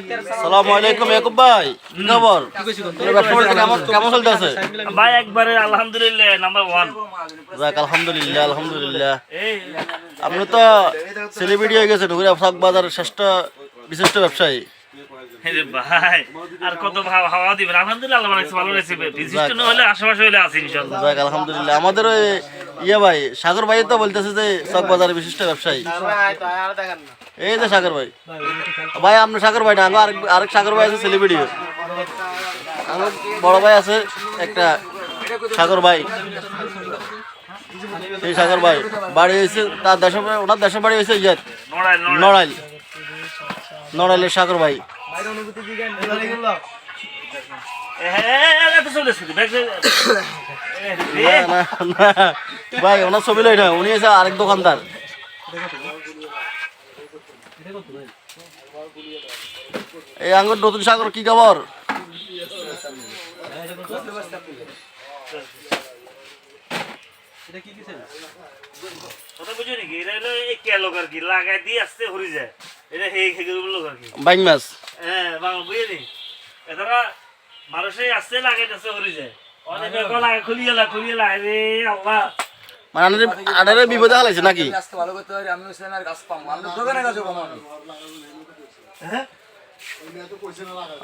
সালামু আলাইকুম ইয়াকুব ভাই কি খবর? কেমন চলতেছে? ভাই একবারে আলহামদুলিল্লাহ নাম্বার ওয়ান যাক আলহামদুলিল্লাহ আলহামদুলিল্লাহ। আপনি তো সেলিব্রিটি হয়ে গেছেন ঘুরে শাক বাজারের শ্রেষ্ঠ বিশিষ্ট ব্যবসায়ী। ভাই আর কত হাওয়া দিবেন। আলহামদুলিল্লাহ আল্লাহ ভালো লাগছে বিশিষ্ট না হলে আশেপাশে হলে আছে ইনশাল্লাহ যাক আলহামদুলিল্লাহ। আমাদের ওই ইয়ে ভাই সাগর ভাই তো বলতেছে যে চক বাজারের বিশিষ্ট ব্যবসায়ী এই যে সাগর ভাই ভাই আপনি সাগর ভাই না আঙ্গো আরেক সাগর ভাই আছে সেলিব্রিটি আমার বড় ভাই আছে একটা সাগর ভাই সেই সাগর ভাই বাড়ি হয়েছে তার দেশের ওনার দেশের বাড়ি হয়েছে ইয়ে নড়াইল নড়াইল নড়াইল নড়াইলের সাগর ভাই হ্যাঁ না, না, না। ভাই, ওনার ছবি লই না, উনি আছে আরেক দোকানদার। এই আঙ্গুর নতুন সাগর কি খবর? বাইং মাছ। হ্যাঁ বাংলা বুঝে নি এছাড়া মানুষে আসতে লাগাই আসতে হরি যায় অনেক লাগা, খুলিয়ে লা খুলিয়ে লা রে আল্লাহ। মানে আনারে আনারে বিপদে হালাইছে নাকি? আজকে ভালো করতে পারি আমি সেনার গাছ পাম আমি দোকানে গাছ পাম আমি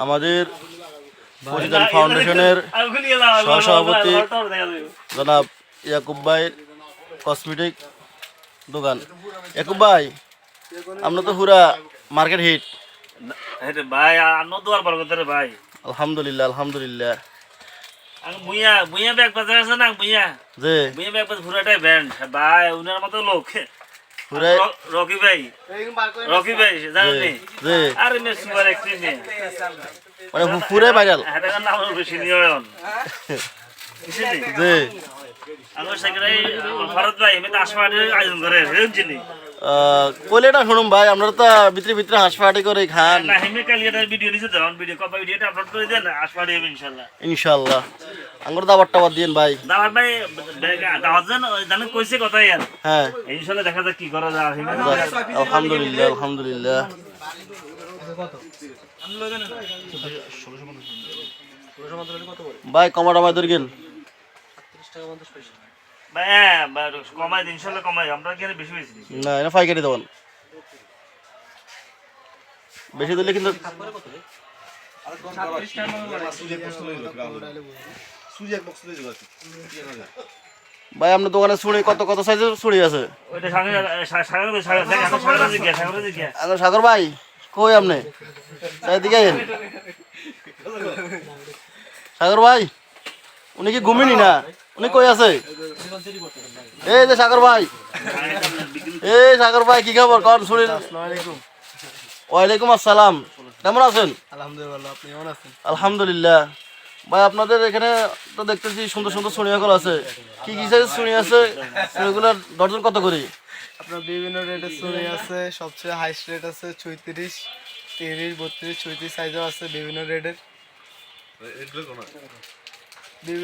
আমাদের ফাউন্ডেশনের সহসভাপতি জনাব ইয়াকুব ভাইয়ের কসমেটিক দোকান। ইয়াকুব ভাই আমরা তো পুরা মার্কেট হিট। ভাই ভাই। আলহামদুলিল্লাহ আলহামদুলিল্লাহ। বুইয়া বুইয়া ব্যাগ বাজার আছে না বুইয়া বুইয়া ব্যাগ বাজার পুরাটাই ব্যান্ড ভাই উনার মতো লোক। রকি ভাই। রকি ভাই জানেন নি? আরে মে সুপার এক্সট্রিম মে মানে পুরাই ভাইরাল হাতে নাম বেশি নিয়ন বুঝলি? আমার সেখানে ভারত ভাই আমি তো আসমানের আয়োজন করে আহ, কইলে না শুনুন ভাই আমরা তো ভিতরে ভিতরে হাসপাটি করে খান। না হেমে কালি একটা ভিডিও দিছে তো ভিডিও কপা ভিডিওটা আপলোড করে দেন আসমানি হবে ইনশাআল্লাহ ইনশাল্লাহ। আঙ্গুর দাবার টাবার দিন ভাই। দাওয়াত ভাই দাওয়াত জান জানেন কইছে কথা ইয়ার হ্যাঁ। ইনশাআল্লাহ দেখা যাক কি করা যায় আলহামদুলিল্লাহ আলহামদুলিল্লাহ ভাই কমাটা মাই ধরগেন ভাই হ্যাঁ, ভাই, কমাই দিন ইনশাআল্লাহ কমাই আমরা কি বেশি বেশি দিই? না এটা পাইকারি দেবেন বেশি দিলে কিন্তু ভাই আপনার দোকানে ছুরি কত কত সাইজের ছুরি আছে সাগর ভাই কই আপনি সাগর ভাই উনি কি ঘুমিনি না উনি কই আছে এই যে সাগর ভাই। এই সাগর ভাই কি খবর? কন শুনি ওয়ালাইকুম আসসালাম। কেমন আছেন? আলহামদুলিল্লাহ আপনি কেমন আছেন? আলহামদুলিল্লাহ। ভাই আপনাদের এখানে তো দেখতেছি সুন্দর সুন্দর সুনিয়াগুলো আছে। কি কি সাইজ সুনি আছে? সুনিগুলোর ডর্জন কত করে? আপনার বিভিন্ন রেটের ছবি আছে সবচেয়ে হাইস্ট রেট আছে ছয়ত্রিশ তিরিশ বত্রিশ ছয়ত্রিশ সাইজও আছে বিভিন্ন রেটের